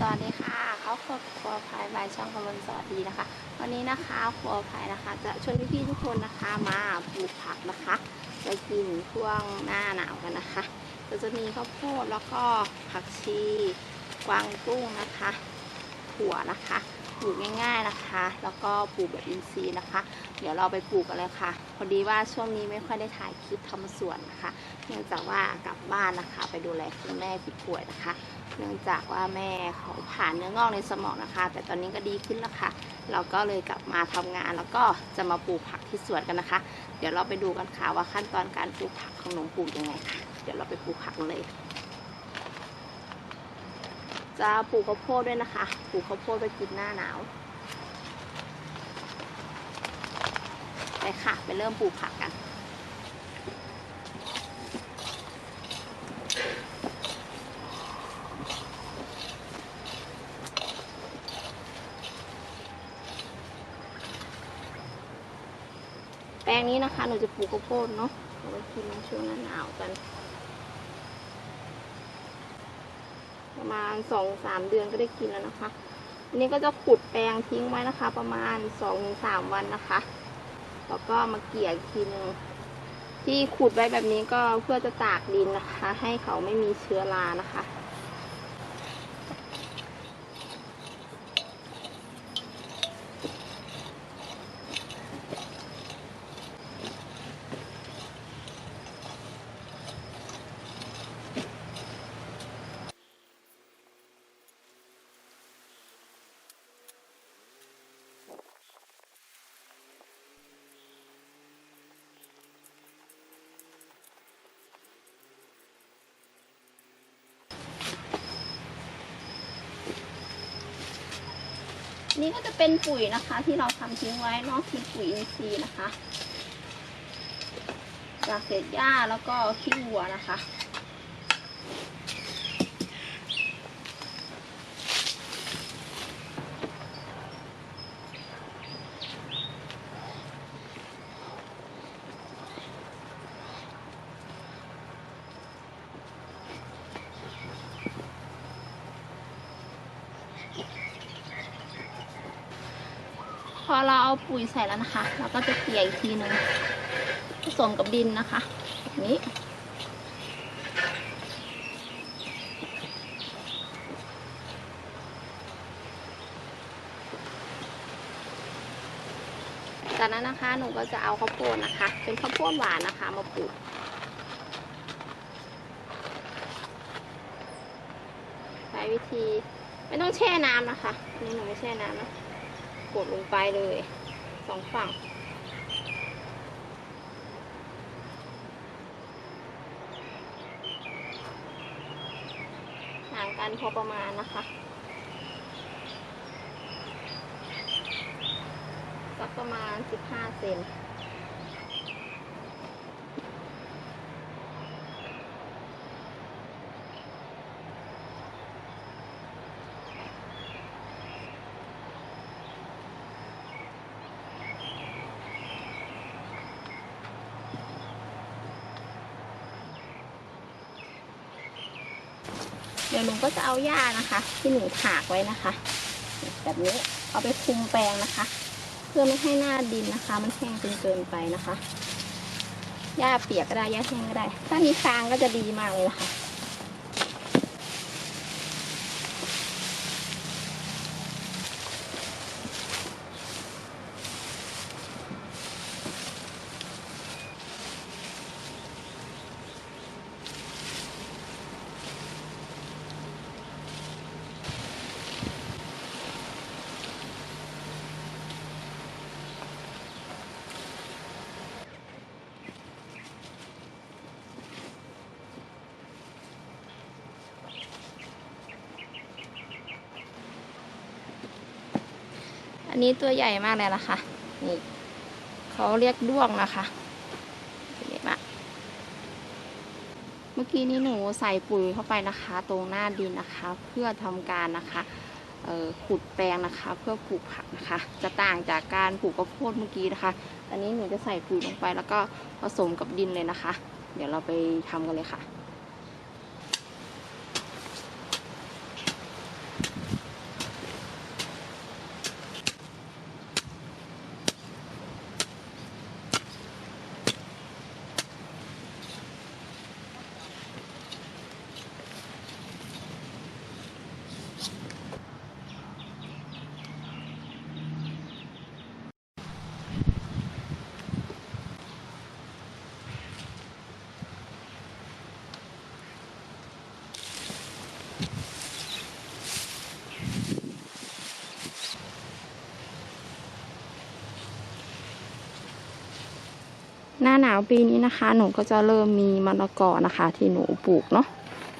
กัสดีครัวพายบายช่องกำลังสวัสดีนะคะ วันนี้นะคะครัวพายนะคะ จะชวนพี่ๆทุกคนนะคะมาปลูกผักนะคะไปกินช่วงหน้าหนาวกันนะคะก็จะมีข้าวโพดแล้วก็ผักชีกวางตุ้งนะคะ ถั่วนะคะปลูกง่าย ๆนะคะ แล้วก็ปลูกแบบอินทรีย์นะคะ เดี๋ยวเราไปปลูกกันเลยค่ะ พอดีว่าช่วงนี้ไม่ค่อยได้ถ่ายคลิปทำสวนนะคะ เนื่องจากว่ากลับบ้านนะคะ ไปดูแลคุณแม่ที่ป่วยนะคะ เนื่องจากว่าแม่เขาผ่านเนื้องอกในสมองนะคะ แต่ตอนนี้ก็ดีขึ้นแล้วค่ะ เราก็เลยกลับมาทำงานแล้วก็จะมาปลูกผักที่สวนกันนะคะ เดี๋ยวเราไปดูกันค่ะว่าขั้นตอนการปลูกผักของหนูปลูกยังไงค่ะ เดี๋ยวเราไปปลูกผักเลย จะปลูกข้าวโพดด้วยนะคะ ปลูกข้าวโพดไปกินหน้าหนาวไปค่ะ ไปเริ่มปลูกผักกัน แปลงนี้นะคะ หนูจะปลูกข้าวโพดเนาะเอาไว้กินในช่วงหน้าหนาวกัน ประมาณสองสามเดือนก็ได้กินแล้วนะคะอันนี้ก็จะขุดแปลงทิ้งไว้นะคะ ประมาณสองถึงสามวันนะคะ แล้วก็มาเกี่ยอีกทีนึงที่ขุดไว้แบบนี้ก็เพื่อจะตากดินนะคะ ให้เขาไม่มีเชื้อรานะคะ นี้ก็จะเป็นปุ๋ยนะคะ ที่เราทำทิ้งไว้เนาะเป็นปุ๋ยอินทรีย์นะคะ จากเศษหญ้าแล้วก็ขี้วัวนะคะ พอเราเอาปุ๋ยใส่แล้วนะคะ เราก็จะเกลี่ยอีกทีหนึ่งผสมกับดินนะคะแบบนี้จากนั้นนะคะหนูก็จะเอาข้าวโพดนะคะ เป็นข้าวโพดหวานนะคะ มาปลูกใช้วิธีไม่ต้องแช่น้ำนะคะนี่หนูไม่แช่น้ำนะ กดลงไปเลยสองฝั่ง ห่างกันพอประมาณนะคะ สักประมาณ 15 เซน ดี๋ยวหนูก็จะเอาหญ้านะคะ ที่หนูถากไว้นะคะ แบบนี้เอาไปคลุมแปลงนะคะ เพื่อไม่ให้หน้าดินนะคะ มันแห้งจนเกินไปนะคะหญ้าเปียกก็ได้หญ้าแห้งก็ได้ ถ้ามีฟางก็จะดีมากเลยนะคะ อันนี้ตัวใหญ่มากเลยนะคะ นี่เขาเรียกด้วงนะคะใหญ่มากเมื่อกี้นี้หนูใส่ปุ๋ยเข้าไปนะคะ ตรงหน้าดินนะคะ เพื่อทำการนะคะเอ่อขุดแปลงนะคะ เพื่อปลูกผักนะคะ จะต่างจากการปลูกข้าวโพดเมื่อกี้นะคะ อันนี้หนูจะใส่ปุ๋ยลงไปแล้วก็ผสมกับดินเลยนะคะ เดี๋ยวเราไปทำกันเลยค่ะ หน้าหนาวปีนี้นะคะ หนูก็จะเริ่มมีมะละกอนะคะ ที่หนูปลูกเนาะ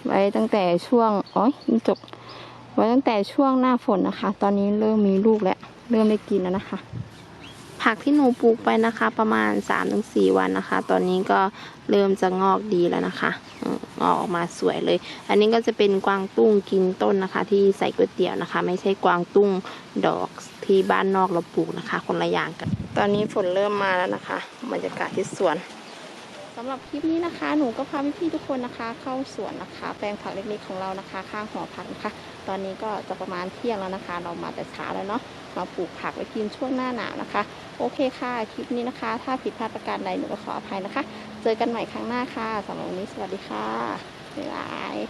ไว้ตั้งแต่ช่วงอ๋อยมันจบไว้ตั้งแต่ช่วงหน้าฝนนะคะ ตอนนี้เริ่มมีลูกแล้วเริ่มได้กินแล้วนะคะ ผักที่หนูปลูกไปนะคะ ประมาณ3-4วันนะคะ ตอนนี้ก็เริ่มจะงอกดีแล้วนะคะงอกออกมาสวยเลย อันนี้ก็จะเป็นกวางตุ้งกินต้นนะคะ ที่ใส่ก๋วยเตี๋ยวนะคะ ไม่ใช่กวางตุ้งดอกที่บ้านนอกเราปลูกนะคะ คนละอย่างกัน ตอนนี้ฝนเริ่มมาแล้วนะคะ บรรยากาศที่สวนสำหรับคลิปนี้นะคะ หนูก็พาพี่ๆทุกคนนะคะ เข้าสวนนะคะ แปลงผักเล็กๆของเรานะคะ ข้างหอพักนะคะ ตอนนี้ก็จะประมาณเที่ยงแล้วนะคะ เรามาแต่เช้าแล้วเนาะมาปลูกผักไว้กินช่วงหน้าหนาวนะคะ โอเคค่ะคลิปนี้นะคะ ถ้าผิดพลาดประการใดหนูก็ขออภัยนะคะ เจอกันใหม่ครั้งหน้าค่ะสำหรับวันนี้สวัสดีค่ะบ๊ายบาย